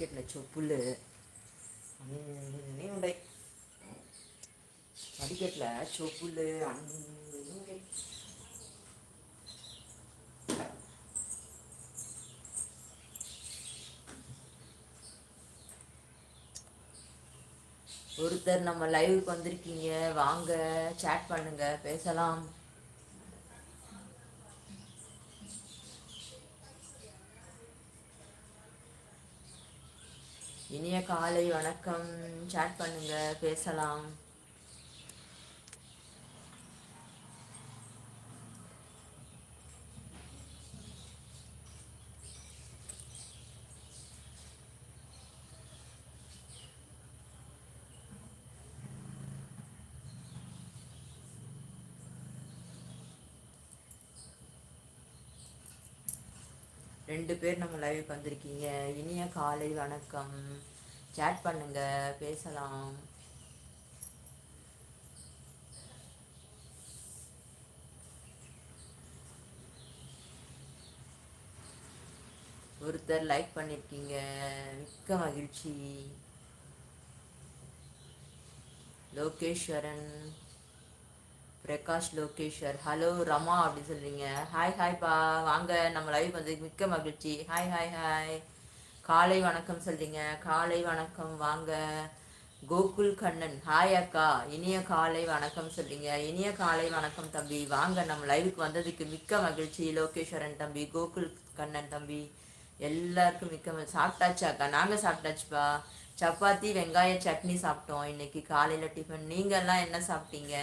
படிக்கட்டில் சொப்புல் அங்கே உண்டை. படிக்கட்டில் சொப்புல் அங்கே ஒருத்தர் நம்ம லைவுக்கு வந்திருக்கீங்க. வாங்க சேட் பண்ணுங்க பேசலாம். இனிய காலை வணக்கம். சேட் பண்ணுங்க பேசலாம். ரெண்டு பேர் நம்ம லைவுக்கு வந்திருக்கீங்க. இனிய காலை வணக்கம். சேட் பண்ணுங்க பேசலாம். ஒருத்தர் லைக் பண்ணிருக்கீங்க. மிக்க மகிழ்ச்சி. லோகேஸ்வரன் பிரகாஷ் லோகேஷ்வர் ஹலோ ரமா அப்படின்னு சொல்கிறீங்க ஹாய் ஹாய்ப்பா வாங்க நம்ம லைவ் வந்து மிக்க மகிழ்ச்சி. ஹாய் ஹாய் ஹாய் காலை வணக்கம் சொல்கிறீங்க காலை வணக்கம். வாங்க. கோகுல் கண்ணன். ஹாய் அக்கா. இனிய காலை வணக்கம் சொல்கிறீங்க இனிய காலை வணக்கம் தம்பி. வாங்க நம்ம லைவுக்கு வந்ததுக்கு மிக்க மகிழ்ச்சி. லோகேஸ்வரன் தம்பி கோகுல் கண்ணன் தம்பி. எல்லாருக்கும் மிக்க சாப்பிட்டாச்சு அக்கா. நாங்கள் சாப்பிட்டாச்சுப்பா சப்பாத்தி வெங்காய சட்னி சாப்பிட்டோம். இன்னைக்கு காலையில் டிஃபன் நீங்கள்லாம் என்ன சாப்பிட்டீங்க?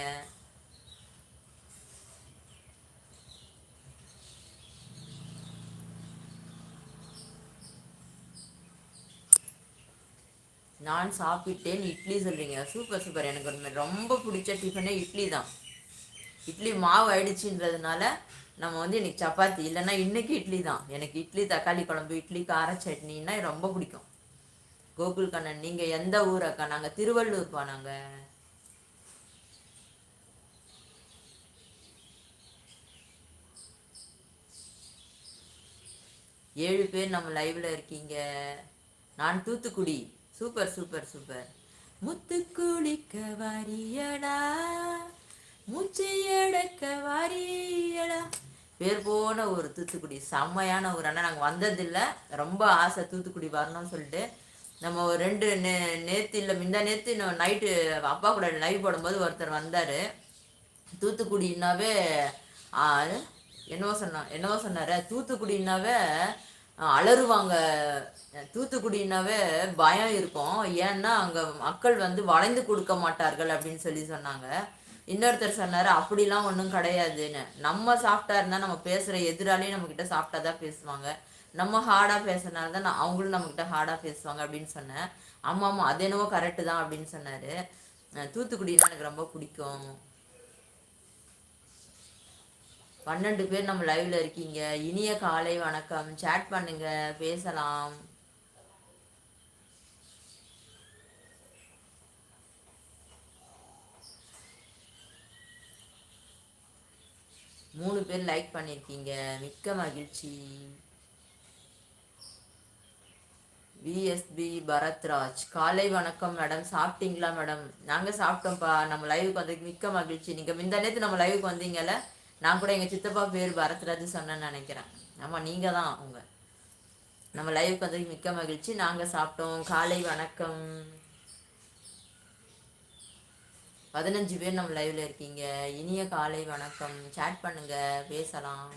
நான் சாப்பிட்டேன் இட்லி சொல்கிறீங்க சூப்பர் சூப்பர். எனக்கு ரொம்ப பிடிச்ச டிஃபனே இட்லி தான். இட்லி மாவு ஆயிடுச்சுன்றதுனால நம்ம வந்து இன்றைக்கி சப்பாத்தி இல்லைன்னா இன்றைக்கி இட்லி தான். எனக்கு இட்லி தக்காளி குழம்பு இட்லி கார சட்னின்னா ரொம்ப பிடிக்கும். கோகுல் கண்ணன் நீங்கள் எந்த ஊர் அக்கா? நாங்கள் திருவள்ளூர்ப்பா நாங்கள் ஏழு பேர் நம்ம லைவில் இருக்கீங்க. நான் தூத்துக்குடி. Super super super. முத்து குளிக்க வாரியடா மூச்சை வாரியடா. பேர் போன ஒரு தூத்துக்குடி செம்மையான ஒரு அண்ணா நாங்கள் வந்ததில்லை. ரொம்ப ஆசை தூத்துக்குடி வரணும்னு சொல்லிட்டு. நம்ம ஒரு ரெண்டு நே நேற்று இல்லை முந்தா நேற்று நைட்டு அப்பா கூட லைவ் போடும்போது ஒருத்தர் வந்தார். தூத்துக்குடினாவே என்னவோ சொன்னான் என்னவோ சொன்னார். தூத்துக்குடினாவே அலறுவாங்க. தூத்துக்குடினாவே பயம் இருக்கும். ஏன்னா அங்கே மக்கள் வந்து வளைந்து கொடுக்க மாட்டார்கள் அப்படின்னு சொல்லி சொன்னாங்க. இன்னொருத்தர் சொன்னார் அப்படிலாம் ஒன்றும் கிடையாதுன்னு. நம்ம சாஃப்டாக இருந்தால் நம்ம பேசுகிற எதிராலேயும் நம்மக்கிட்ட சாஃப்டாக தான் பேசுவாங்க. நம்ம ஹார்டாக பேசுனால தான் நான் அவங்களும் நம்மக்கிட்ட ஹார்டாக பேசுவாங்க அப்படின்னு சொன்னேன். ஆமாம் ஆமாம். அது என்னவோ கரெக்டு தான் அப்படின்னு சொன்னார். தூத்துக்குடினா எனக்கு ரொம்ப பிடிக்கும். பன்னெண்டு பேர் நம்ம லைவ்ல இருக்கீங்க. இனிய காலை வணக்கம். சேட் பண்ணுங்க. பேசலாம். மூணு பேர் லைக் பண்ணியிருக்கீங்க மிக்க மகிழ்ச்சி. விஎஸ்பி பரத்ராஜ். காலை வணக்கம் மேடம் சாப்பிட்டீங்களா மேடம் நாங்கள் சாப்பிட்டோம்ப்பா. நம்ம லைவுக்கு வந்து மிக்க மகிழ்ச்சி. நீங்கள் இந்த நேரத்து நம்ம லைவுக்கு வந்தீங்கல்ல? நான் கூட எங்கள் சித்தப்பா பேர் பரத்ராஜ் சொன்னேன்னு நினைக்கிறேன். ஆமாம் நீங்கள் தான் அவங்க. நம்ம லைவுக்கு வந்து மிக்க மகிழ்ச்சி. நாங்கள் சாப்பிட்டோம். காலை வணக்கம். பதினஞ்சு பேர் நம்ம லைவ்ல இருக்கீங்க. இனிய காலை வணக்கம். சேட் பண்ணுங்க. பேசலாம்.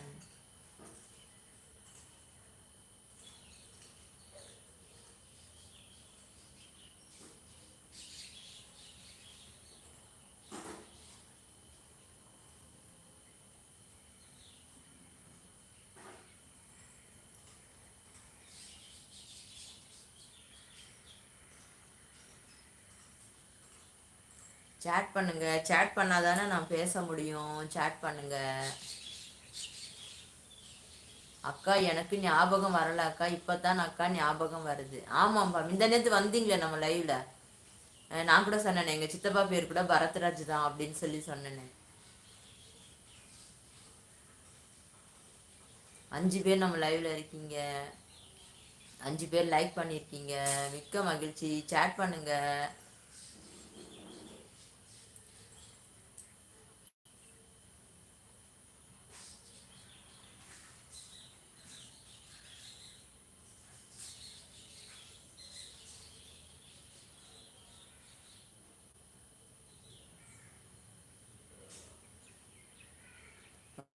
சேட் பண்ணுங்க. சேட் பண்ணாதானே நான் பேச முடியும். சேட் பண்ணுங்க. அக்கா எனக்கு ஞாபகம் வரல அக்கா. இப்பதான் அக்கா ஞாபகம் வருது. ஆமாம்ப்பா இந்த நேரத்து வந்தீங்களே நம்ம லைவ்ல நான் கூட சொன்னேன் எங்க சித்தப்பா பேர் கூட பரத்ராஜ் தான் அப்படின்னு சொல்லி சொன்னேன். அஞ்சு பேர் நம்ம லைவ்ல இருக்கீங்க. அஞ்சு பேர் லைக் பண்ணியிருக்கீங்க மிக்க மகிழ்ச்சி. சேட் பண்ணுங்க.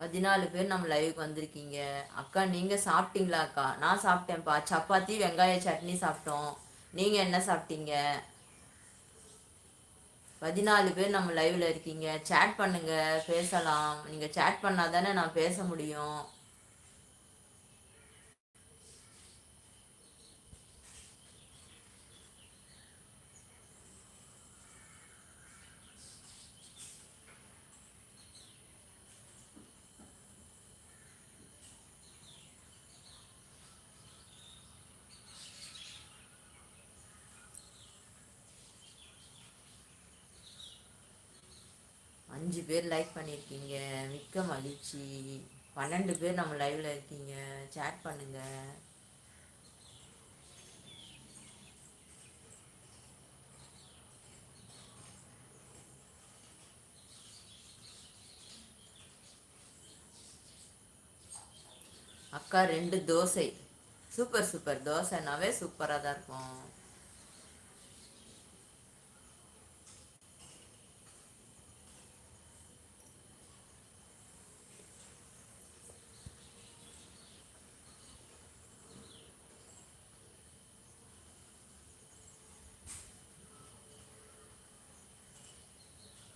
பதினாலு பேர் நம்ம லைவுக்கு வந்திருக்கீங்க. அக்கா நீங்க சாப்பிட்டீங்களா அக்கா? நான் சாப்பிட்டேன்ப்பா. சப்பாத்தி வெங்காய சட்னி சாப்பிட்டோம். நீங்க என்ன சாப்பிட்டீங்க? பதினாலு பேர் நம்ம லைவ்ல இருக்கீங்க. சேட் பண்ணுங்க பேசலாம். நீங்க சேட் பண்ணாதானே நான் பேச முடியும். அஞ்சு பேர் லைக் பண்ணியிருக்கீங்க மிக்க மகிழ்ச்சி. பன்னெண்டு பேர் நம்ம லைவில் இருக்கீங்க சேட் பண்ணுங்க. அக்கா ரெண்டு தோசை. Super super. தோசைனாவே சூப்பராக தான் இருக்கும்.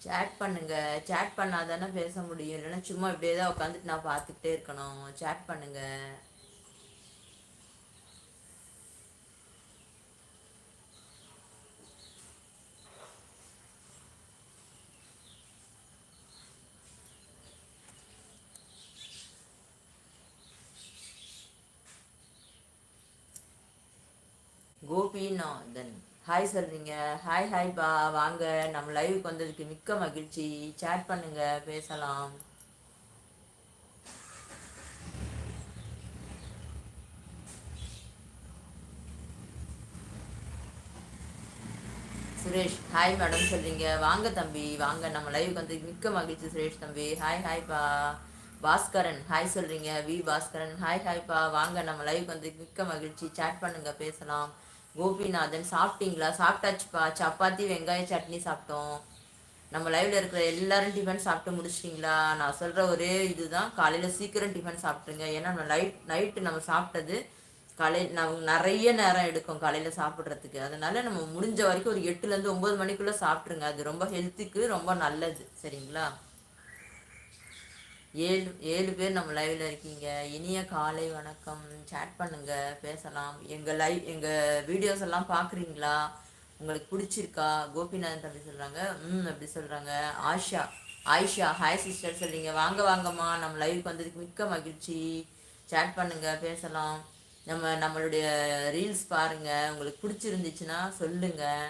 சேட் பண்ணுங்க. சேட் பண்ணாதானே பேச முடியும். இல்லைன்னா சும்மா இப்படியே தான் உட்காந்துட்டு நான் பார்த்துக்கிட்டே இருக்கணும். சேட் பண்ணுங்க கோபிநாதன் ஹாய் சொல்றீங்க. ஹாய் ஹாய் பா. வாங்க. நம்ம லைவுக்கு வந்ததுக்கு மிக்க மகிழ்ச்சி. சேட் பண்ணுங்க. பேசலாம். சுரேஷ் ஹாய் மேடம் சொல்றீங்க. வாங்க தம்பி. வாங்க. நம்ம லைவுக்கு வந்து மிக்க மகிழ்ச்சி சுரேஷ் தம்பி. ஹாய் ஹாய் பா. பாஸ்கரன் ஹாய் சொல்றீங்க. வி பாஸ்கரன் ஹாய் ஹாய் பா. வாங்க. நம்ம லைவுக்கு வந்து மிக்க மகிழ்ச்சி. சேட் பண்ணுங்க. பேசலாம். கோபிநாதன் சாப்பிட்டீங்களா? சாப்பிட்டாச்சுப்பா. சப்பாத்தி வெங்காய சட்னி சாப்பிட்டோம். நம்ம லைவ்ல இருக்கிற எல்லாரும் டிஃபன் சாப்பிட்டு முடிச்சிட்டிங்களா? நான் சொல்ற ஒரே இதுதான். காலையில சீக்கிரம் டிஃபன் சாப்பிட்ருங்க ஏன்னா நம்ம லைட் நைட்டு நம்ம சாப்பிட்டது காலையில் நம்ம நிறைய நேரம் எடுக்கும் காலையில சாப்பிட்றதுக்கு. அதனால நம்ம முடிஞ்ச வரைக்கும் ஒரு எட்டுலேருந்து ஒன்பது மணிக்குள்ளே சாப்பிட்ருங்க அது ரொம்ப ஹெல்த்துக்கு ரொம்ப நல்லது. சரிங்களா? ஏழு ஏழு பேர் நம்ம லைவில் இருக்கீங்க. இனிய காலை வணக்கம். சேட் பண்ணுங்கள் பேசலாம். எங்கள் லைவ் எங்கள் வீடியோஸ் எல்லாம் பார்க்குறீங்களா உங்களுக்கு பிடிச்சிருக்கா? கோபிநாதன் தம்பி சொல்கிறாங்க ம் அப்படி சொல்கிறாங்க ஆஷா ஆயிஷா ஹாய் சிஸ்டர் சொல்றீங்க. வாங்க வாங்கம்மா. நம்ம லைவுக்கு வந்ததுக்கு மிக்க மகிழ்ச்சி. சேட் பண்ணுங்கள் பேசலாம். நம்ம நம்மளுடைய ரீல்ஸ் பாருங்கள் உங்களுக்கு பிடிச்சிருந்துச்சுன்னா சொல்லுங்கள்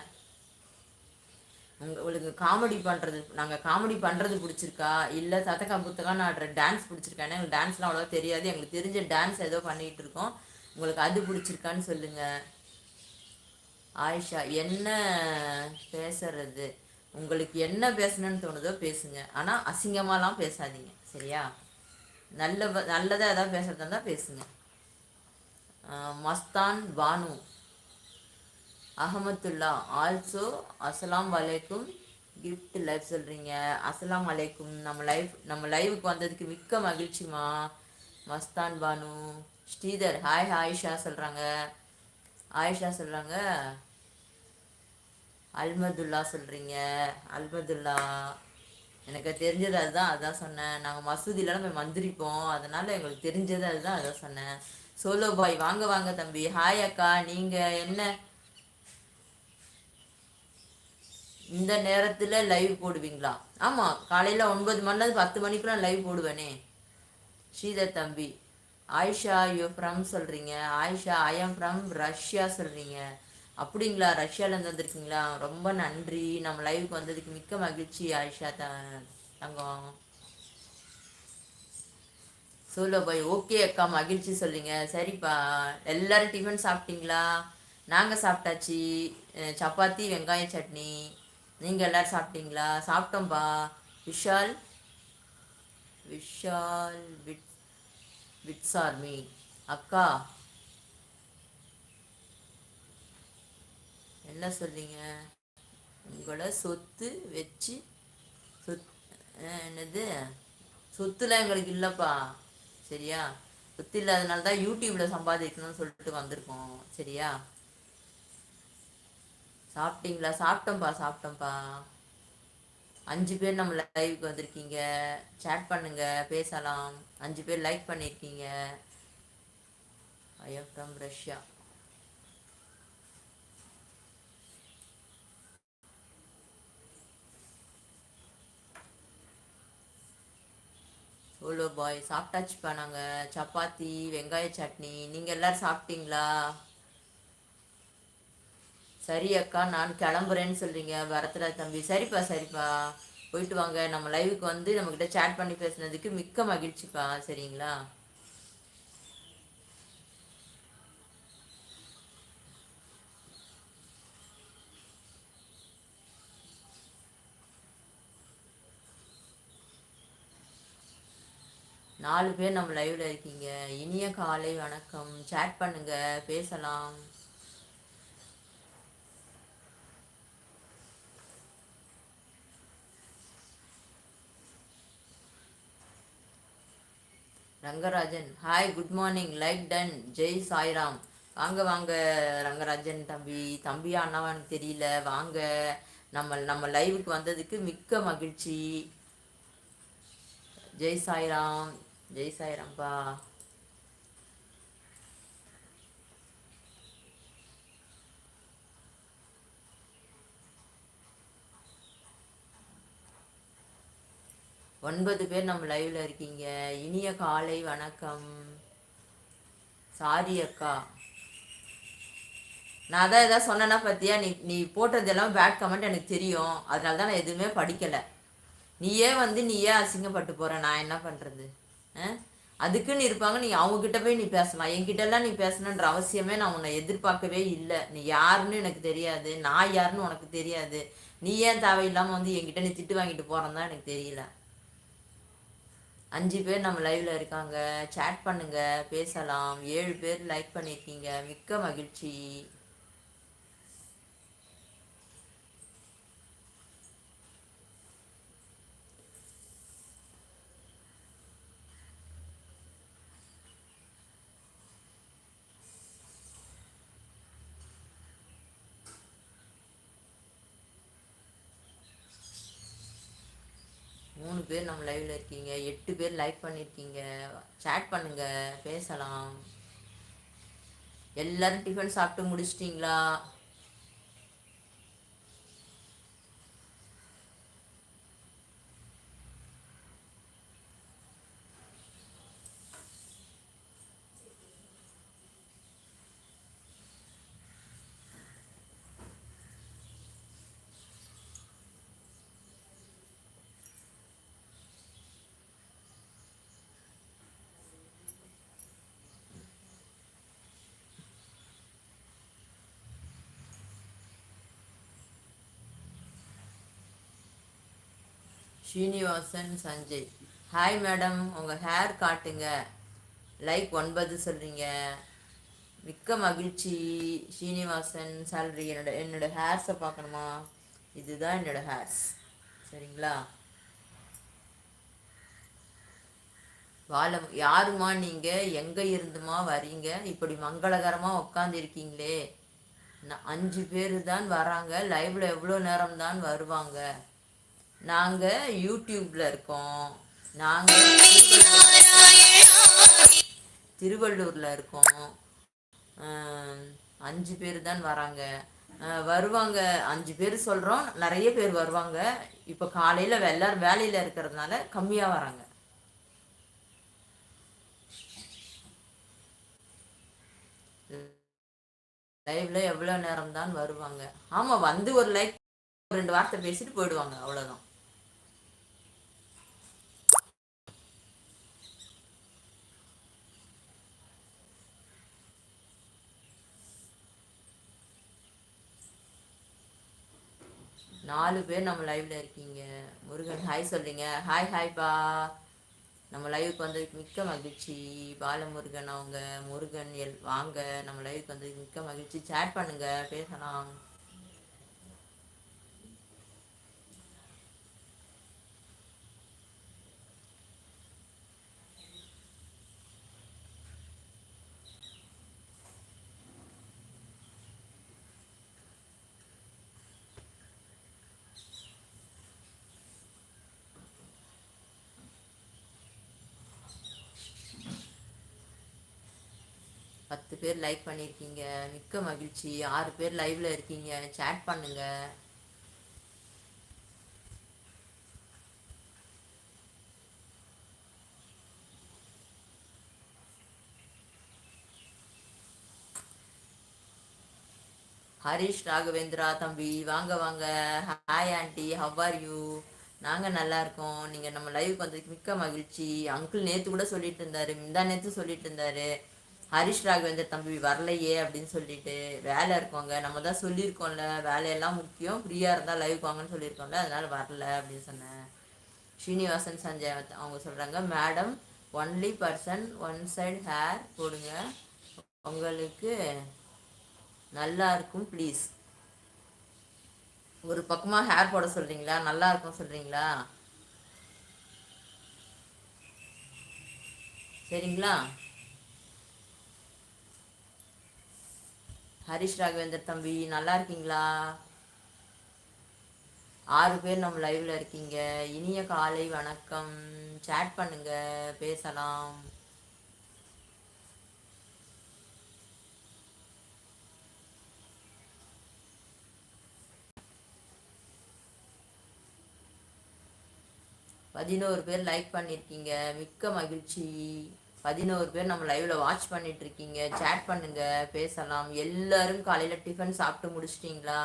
உங்களுக்கு காமெடி பண்ணுறது நாங்கள் காமெடி பண்ணுறது பிடிச்சிருக்கா? இல்லை சத்தக்கா புத்தகம் ஆடுற டான்ஸ் பிடிச்சிருக்கேன் எங்களுக்கு டான்ஸ்லாம் அவ்வளோவா தெரியாது. எங்களுக்கு தெரிஞ்ச டான்ஸ் ஏதோ பண்ணிகிட்டு இருக்கோம். உங்களுக்கு அது பிடிச்சிருக்கான்னு சொல்லுங்கள் ஆயிஷா என்ன பேசுறது? உங்களுக்கு என்ன பேசணும்னு தோணுதோ பேசுங்க. ஆனால் அசிங்கமாலாம் பேசாதீங்க. சரியா? நல்ல நல்லதாக எதாவது பேசுறதா இருந்தால் பேசுங்க. மஸ்தான் பானு. அகமத்துல்லா ஆல்சோ அஸ்லாம் வலைக்கும் கிஃப்ட் லைவ் சொல்கிறீங்க அஸ்லாம் வலைக்கும் நம்ம லைவ் நம்ம லைவுக்கு வந்ததுக்கு மிக்க மகிழ்ச்சிமா மஸ்தான் பானு ஸ்ரீதர் ஹாய் ஆயிஷா சொல்கிறாங்க ஆயிஷா சொல்கிறாங்க அல்மதுல்லா சொல்கிறீங்க அல்மதுல்லா எனக்கு தெரிஞ்சது அதுதான் அதான் சொன்னேன். நாங்கள் மசூதியிலலாம் போய் மந்திரிப்போம். அதனால் எங்களுக்கு தெரிஞ்சது அதுதான் அதான் சொன்னேன். சோலோ பாய் வாங்க வாங்க தம்பி. ஹாய் அக்கா. நீங்கள் என்ன இந்த நேரத்தில் லைவ் போடுவீங்களா? ஆமாம் காலையில் ஒன்பது மணிலேருந்து பத்து மணிக்கெலாம் லைவ் போடுவேனே. ஸ்ரீதர் தம்பி ஆயிஷா யூ ஃப்ரம் சொல்கிறீங்க ஆயிஷா ஐ ஆம் ஃப்ரம் ரஷ்யா சொல்கிறீங்க அப்படிங்களா? ரஷ்யாவிலேருந்து வந்திருக்கீங்களா? ரொம்ப நன்றி. நம்ம லைவுக்கு வந்ததுக்கு மிக்க மகிழ்ச்சி ஆயிஷா த தங்கம். சோலோ பாய் ஓகே அக்கா மகிழ்ச்சி சொல்லுங்க. சரிப்பா. எல்லாரும் டிஃபன் சாப்பிட்டீங்களா? நாங்கள் சாப்பிட்டாச்சு. சப்பாத்தி வெங்காய சட்னி. நீங்கள் எல்லோரும் சாப்பிட்டீங்களா? சாப்பிட்டோம்பா விஷால் விஷால் விட் விட்ஸ் ஆர்மி அக்கா. என்ன சொல்றீங்க உங்களோட சொத்து வச்சு சொத் என்னது? சொத்துலாம் எங்களுக்கு இல்லைப்பா. சரியா? சொத்து இல்லாதனால தான் யூடியூப்பில் சம்பாதிக்கணும்னு சொல்லிட்டு வந்திருக்கோம். சரியா? சாப்பிட்டீங்களா? சாப்பிட்டோம்ப்பா சாப்பிட்டோம்ப்பா அஞ்சு பேர் நம்ம லைவுக்கு வந்திருக்கீங்க. சேட் பண்ணுங்க பேசலாம். அஞ்சு பேர் லைக் பண்ணியிருக்கீங்க ஐ ஃப்ரம் ரஷ்யா ஓலோ பாய் சாப்பிட்டாச்சுப்பா நாங்கள் சப்பாத்தி வெங்காய சட்னி. நீங்கள் எல்லோரும் சாப்பிட்டீங்களா? சரி அக்கா நான் கிளம்புறேன்னு சொல்கிறீங்க வரத்துல தம்பி. சரிப்பா சரிப்பா. போயிட்டு வாங்க. நம்ம லைவுக்கு வந்து நம்மக்கிட்ட சேட் பண்ணி பேசுனதுக்கு மிக்க மகிழ்ச்சிப்பா. சரிங்களா? நாலு பேர் நம்ம லைவில் இருக்கீங்க. இனிய காலை வணக்கம். சேட் பண்ணுங்க. பேசலாம். Rangarajan. Hi good morning like done Jai Sairam வாங்க வாங்க ரங்கராஜன் தம்பி. தம்பியா அண்ணாவான்னு தெரியல. வாங்க. நம்ம நம்ம லைவுக்கு வந்ததுக்கு மிக்க மகிழ்ச்சி. ஜெய் சாய்ராம் ஜெய் சாய்ராம்பா ஒன்பது பேர் நம்ம லைவ்ல இருக்கீங்க. இனிய காலை வணக்கம். சாரி அக்கா. நான் தான் எதாவது சொன்னேன்னா பார்த்தியா? நீ நீ போட்டதெல்லாம் பேட் கமெண்ட் எனக்கு தெரியும். அதனால தான் நான் எதுவுமே படிக்கலை. நீயே வந்து நீயே அசிங்கப்பட்டு போகிற நான் என்ன பண்ணுறது அதுக்குன்னு இருப்பாங்க. நீ அவங்கக்கிட்ட போய் நீ பேசலாம் என்கிட்டலாம் நீ பேசணுன்ற அவசியமே நான் உன்னை எதிர்பார்க்கவே இல்லை. நீ யாருன்னு எனக்கு தெரியாது. நான் யாருன்னு உனக்கு தெரியாது. நீ ஏன் தேவையில்லாமல் வந்து என்கிட்ட நீ திட்டு வாங்கிட்டு போகிறேன்னு தான் எனக்கு தெரியல. அஞ்சு பேர் நம்ம லைவ்ல இருக்காங்க. சேட் பண்ணுங்க பேசலாம். ஏழு பேர் லைக் பண்ணியிருக்கீங்க மிக்க மகிழ்ச்சி. மூணு பேர் நம்ம லைவ்ல இருக்கீங்க எட்டு பேர் லைக் பண்ணியிருக்கீங்க சேட் பண்ணுங்க பேசலாம். எல்லாரும் டிஃபன் சாப்பிட்டு முடிச்சிட்டிங்களா? ஸ்ரீனிவாசன் சஞ்சய். ஹாய் மேடம் உங்கள் ஹேர் காட்டுங்க. லைக் ஒன்பது சொல்கிறீங்க மிக்க மகிழ்ச்சி ஸ்ரீனிவாசன் சேல்ரி என்னோட என்னோட ஹேர்ஸை பார்க்கணுமா? இதுதான் என்னோட ஹேர்ஸ் சரிங்களா? வாழ யாருமா நீங்கள் எங்கே இருந்துமா வரீங்க? இப்படி மங்களகரமாக உட்காந்துருக்கீங்களே அஞ்சு பேர் தான் வராங்க. லைவில் எவ்வளோ நேரம் தான் வருவாங்க? நாங்கள் யூடியூப்பில் இருக்கோம். நாங்கள் திருவள்ளூரில் இருக்கோம். அஞ்சு பேர் தான் வராங்க. வருவாங்க. அஞ்சு பேர் சொல்கிறோம் நிறைய பேர் வருவாங்க. இப்போ காலையில் எல்லாரும் வேலையில் இருக்கிறதுனால கம்மியாக வராங்க. லைவ்ல எவ்வளோ நேரம் தான் வருவாங்க? ஆமாம் வந்து ஒரு லைக் ரெண்டு வார்த்தை பேசிட்டு போயிடுவாங்க. அவ்வளோதான் நாலு பேர் நம்ம லைவ்ல இருக்கீங்க. முருகன் ஹாய் சொல்லுங்க. ஹாய் ஹாய்ப்பா நம்ம லைவுக்கு வந்ததுக்கு மிக்க மகிழ்ச்சி. பாலமுருகன் அவங்க முருகன் எல் வாங்க. நம்ம லைவுக்கு வந்ததுக்கு மிக்க மகிழ்ச்சி. சேட் பண்ணுங்க பேசலாம். பத்து பேர் லைக் பண்ணியிருக்கீங்க மிக்க மகிழ்ச்சி. ஆறு பேர் லைவ்ல இருக்கீங்க. சேட் பண்ணுங்க. ஹரிஷ் ராகவேந்திரா தம்பி வாங்க வாங்க. Hi aunty how are you நாங்கள் நல்லா இருக்கோம். நீங்கள் நம்ம லைவுக்கு வந்ததுக்கு மிக்க மகிழ்ச்சி. அங்கிள் நேற்று கூட சொல்லிட்டு இருந்தாரு. முந்தா நேற்று சொல்லிட்டு இருந்தாரு. ஹரிஷ் ராகவேந்தர் தம்பி வரலையே அப்படின்னு சொல்லிட்டு வேலை இருக்கோங்க நம்ம தான் சொல்லியிருக்கோம்ல வேலையெல்லாம் முக்கியம். ஃப்ரீயாக இருந்தால் லைவ் வாங்கன்னு சொல்லியிருக்கோம்ல அதனால் வரல அப்படின்னு சொன்னேன். ஸ்ரீனிவாசன் சஞ்சய் அவங்க சொல்கிறாங்க madam only person one side hair போடுங்க. உங்களுக்கு நல்லா இருக்கும் ப்ளீஸ் ஒரு பக்கமாக ஹேர் போட சொல்கிறீங்களா நல்லா இருக்கும் சொல்கிறீங்களா சரிங்களா? ஹரிஷ் ராகவேந்தர் தம்பி நல்லா இருக்கீங்களா? ஆறு பேர் நம்ம லைவ்ல இருக்கீங்க. இனிய காலை வணக்கம். சேட் பண்ணுங்க பேசலாம். பதினோரு பேர் லைக் பண்ணியிருக்கீங்க மிக்க மகிழ்ச்சி. பதினோரு பேர் நம்ம லைவ்ல வாட்ச் பண்ணிட்டு இருக்கீங்க சேட் பண்ணுங்க பேசலாம். எல்லாரும் காலையில டிஃபன் சாப்பிட்டு முடிச்சிட்டிங்களா?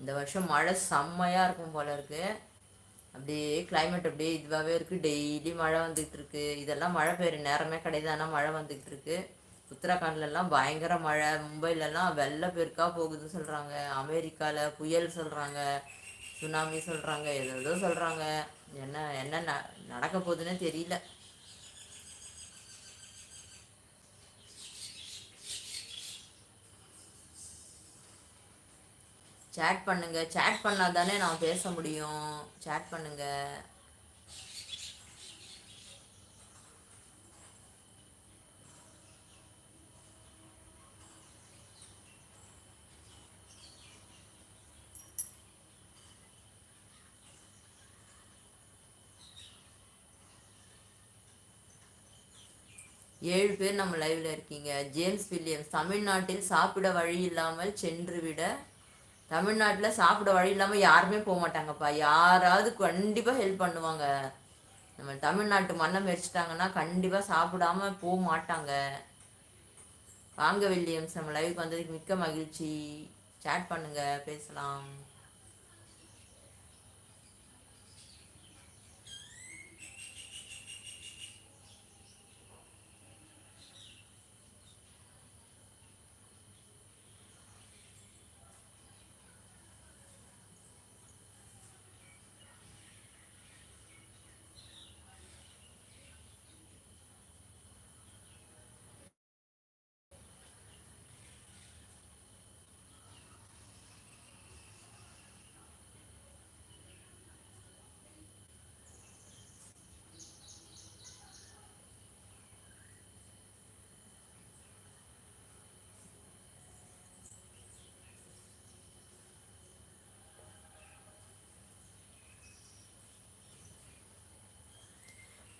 இந்த வருஷம் மழை செம்மையா இருக்கும் போல இருக்கு. அப்படியே கிளைமேட் அப்படியே இதுவாகவே இருக்கு. டெய்லி மழை வந்துகிட்டு இருக்கு. இதெல்லாம் மழை பெய்யுற நேரமே கிடையாது. ஆனால் மழை வந்துகிட்டு இருக்கு. உத்தரகாண்ட்லலாம் பயங்கர மழை மும்பைலலாம் வெள்ள பெருக்காக போகுதுன்னு சொல்கிறாங்க அமெரிக்காவில் புயல் சொல்கிறாங்க சுனாமி சொல்கிறாங்க ஏதோ சொல்கிறாங்க என்ன என்ன நடக்க போகுதுன்னே தெரியல. சேட் பண்ணுங்க. சேட் பண்ணால் தானே நான் பேச முடியும். சேட் பண்ணுங்கள் ஏழு பேர் நம்ம லைவ்ல இருக்கீங்க. ஜேம்ஸ் வில்லியம்ஸ் தமிழ்நாட்டில் சாப்பிட வழி இல்லாமல் சென்று விட தமிழ்நாட்டில் சாப்பிட வழி இல்லாமல் யாருமே போக மாட்டாங்கப்பா. யாராவது கண்டிப்பாக ஹெல்ப் பண்ணுவாங்க. நம்ம தமிழ்நாட்டு மண்ணை மெரிச்சிட்டாங்கன்னா கண்டிப்பாக சாப்பிடாம போக மாட்டாங்க. வாங்க வில்லியம்ஸ் நம்ம லைவுக்கு வந்ததுக்கு மிக்க மகிழ்ச்சி. சேட் பண்ணுங்க பேசலாம்.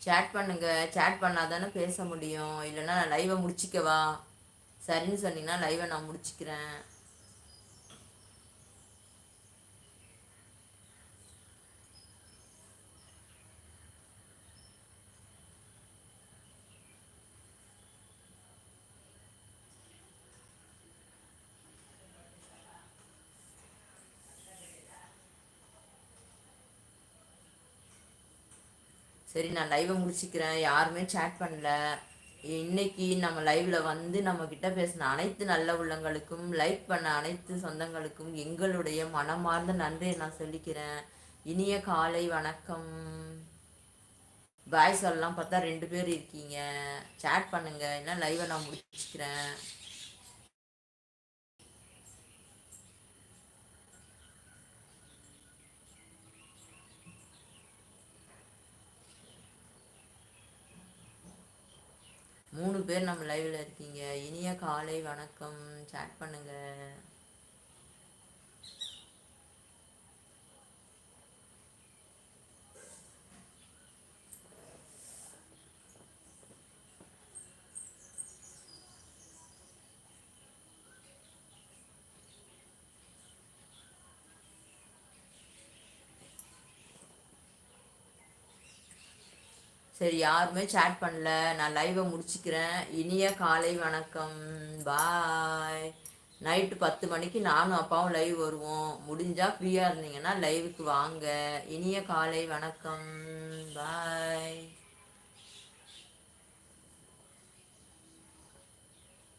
சேட் பண்ணுங்க. சேட் பண்ணால் தானே பேச முடியும். இல்லைன்னா நான் லைவை முடிச்சிக்கவா? சரின்னு சொன்னீங்கன்னா லைவை நான் முடிச்சுக்கிறேன். சரி நான் லைவை முடிச்சுக்கிறேன். யாருமே சேட் பண்ணல. இன்னைக்கு நம்ம லைவ்ல வந்து நம்ம கிட்ட பேசின அனைத்து நல்ல உள்ளங்களுக்கும் லைக் பண்ண அனைத்து சொந்தங்களுக்கும் எங்களுடைய மனமார்ந்த நன்றியை நான் சொல்லிக்கிறேன். இனிய காலை வணக்கம். பாய் சொல்லலாம் பார்த்தா ரெண்டு பேர் இருக்கீங்க. சேட் பண்ணுங்க. என்ன லைவை நான் முடிச்சுக்கிறேன். மூணு பேர் நம்ம லைவில் இருக்கீங்க. இனிய காலை வணக்கம். சேட் பண்ணுங்கள் சரி யாருமே சேட் பண்ணல. நான் லைவை முடிச்சுக்கிறேன். இனிய காலை வணக்கம். பாய் நைட்டு பத்து மணிக்கு நானும் அப்பாவும் லைவ் வருவோம். முடிஞ்சால் ஃப்ரீயாக இருந்தீங்கன்னா லைவுக்கு வாங்க. இனிய காலை வணக்கம். பாய்